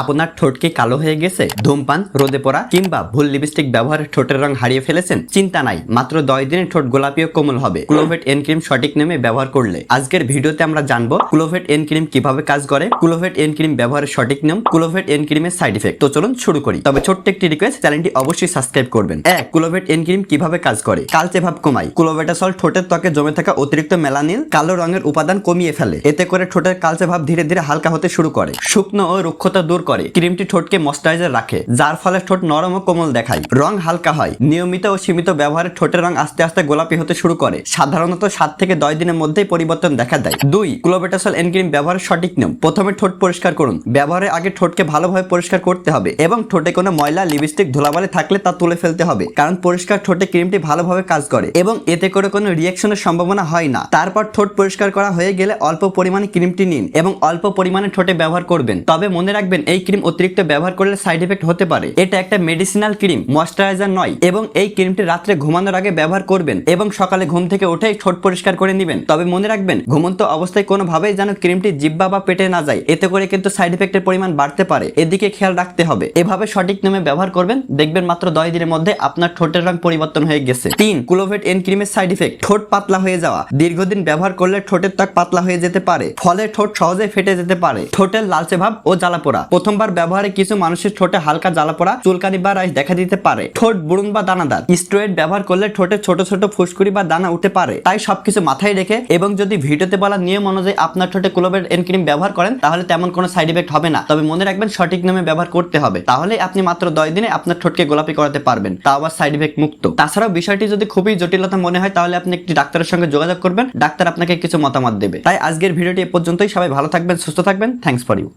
আপনার ঠোঁট কি কালো হয়ে গেছে, ধূমপান, রোদে পড়া কিংবা ভুল লিপস্টিক ব্যবহারে ঠোঁটের রং হারিয়ে ফেলেছেন, চিন্তা নাই। মাত্র দশ দিনে ঠোঁট গোলাপি ও কোমল হবে। ক্লোভেট এন ক্রিম সঠিক নেমে ব্যবহার করলে। আজকের ভিডিওতে আমরা জানব ক্লোভেট এন ক্রিম কীভাবে কাজ করে ক্লোভেট এন ক্রিম ব্যবহারের সঠিক নিয়ম ক্লোভেট এন ক্রিমের সাইড ইফেক্ট তো চলুন শুরু করি। তবে ছোট্ট একটি রিকোয়েস্ট চ্যানেলটি অবশ্যই সাবস্ক্রাইব করবেন। এক ক্লোভেট এন ক্রিম কীভাবে কাজ করে? কালচে ভাব কমায় ক্লোভেটাসল ঠোঁটের ত্বকে জমে থাকা অতিরিক্ত মেলানিল কালো রঙের উপাদান কমিয়ে ফেলে। এতে করে ঠোঁটের কালচে ভাব ধীরে ধীরে হালকা হতে শুরু করে। শুকনো ও রুক্ষতা দূর করে। ক্রিমটি ঠোঁটকে ময়শ্চারাইজার রাখে, যার ফলে ঠোঁট নরম ও কোমল দেখায়। রং হালকা হয়। নিয়মিত ও সীমিত ব্যবহারে ঠোঁটের রং আস্তে আস্তে গোলাপি হতে শুরু করে। সাধারণত সাত থেকে দশ দিনের মধ্যেই পরিবর্তন দেখা দেয়। দুই, ক্লোবেটাসল এনক্রিম ব্যবহারের সঠিক নিয়ম। প্রথমে ঠোঁট পরিষ্কার করুন। ব্যবহারের আগে ঠোঁটকে ভালোভাবে পরিষ্কার করতে হবে এবং ঠোঁটে কোনো ময়লা, লিপস্টিক, ধুলাবালি থাকলে তা তুলে ফেলতে হবে। কারণ পরিষ্কার ঠোঁটে ক্রিমটি ভালোভাবে কাজ করে এবং এতে করে কোনো রিয়াকশনের সম্ভাবনা হয় না। তারপর ঠোঁট পরিষ্কার করা হয়ে গেলে অল্প পরিমাণে ক্রিমটি নিন এবং অল্প পরিমাণে ঠোঁটে ব্যবহার করবেন। তবে মনে রাখবেন এই ক্রিম অতিরিক্ত ব্যবহার করলে সাইড এফেক্ট হতে পারে। এটা একটা মেডিসিনাল ক্রিম, ময়শ্চারাইজার নয় এবং এই ক্রিমটি রাত্রে ঘুমানোর আগে ব্যবহার করবেন এবং সকালে ঘুম থেকে উঠেই ঠোঁট পরিষ্কার করে নেবেন। তবে মনে রাখবেন, ঘুমন্ত অবস্থায় কোনোভাবেই যেন ক্রিমটি জিব্বা বা পেটে না যায়। এতে করে কিন্তু সাইড এফেক্টের পরিমাণ বাড়তে পারে। এদিকে খেয়াল রাখতে হবে, এভাবে সঠিক নিয়মে ব্যবহার করবেন। দেখবেন মাত্র দশ দিনের মধ্যে আপনার ঠোঁটের রং পরিবর্তন হয়ে গেছে। তিন, ক্লোভেট এন ক্রিমের সাইড ইফেক্ট ঠোঁট পাতলা হয়ে যাওয়া। দীর্ঘদিন ব্যবহার করলে ঠোঁটের ত্বক পাতলা হয়ে যেতে পারে, ফলে ঠোঁট সহজে ফেটে যেতে পারে। ঠোঁটের লালচে ভাব ও জ্বালাপোড়া প্রথমবার ব্যবহারে কিছু মানুষের ঠোঁটে হালকা জ্বালা পড়া, চুলকানি বা রাইস দেখা দিতে পারে। ঠোঁট বুড়ুন বা দানাদার। স্টেরয়েড ব্যবহার করলে ঠোঁটে ছোট ছোট ফুসকুড়ি বা দানা উঠতে পারে। তাই সবকিছু মাথায় রেখে এবং যদি ভিডিওতে বলা নিয়ম অনুযায়ী আপনার ঠোঁটে ক্লোভেট এন ক্রিম ব্যবহার করেন, তাহলে তেমন কোনো সাইড ইফেক্ট হবে না। তবে মনে রাখবেন, সঠিক নিয়মে ব্যবহার করতে হবে। তাহলে আপনি মাত্র দশ দিনে আপনার ঠোঁটকে গোলাপি করাতে পারবেন। তা আবার সাইড ইফেক্ট মুক্ত। তাছাড়াও বিষয়টি যদি খুবই জটিলতা মনে হয়, তাহলে আপনি একটি ডাক্তারের সঙ্গে যোগাযোগ করবেন। ডাক্তার আপনাকে কিছু মতামত দেবে। তাই আজকের ভিডিওটি এ পর্যন্তই। সবাই ভালো থাকবেন, সুস্থ থাকবেন। Thanks for you.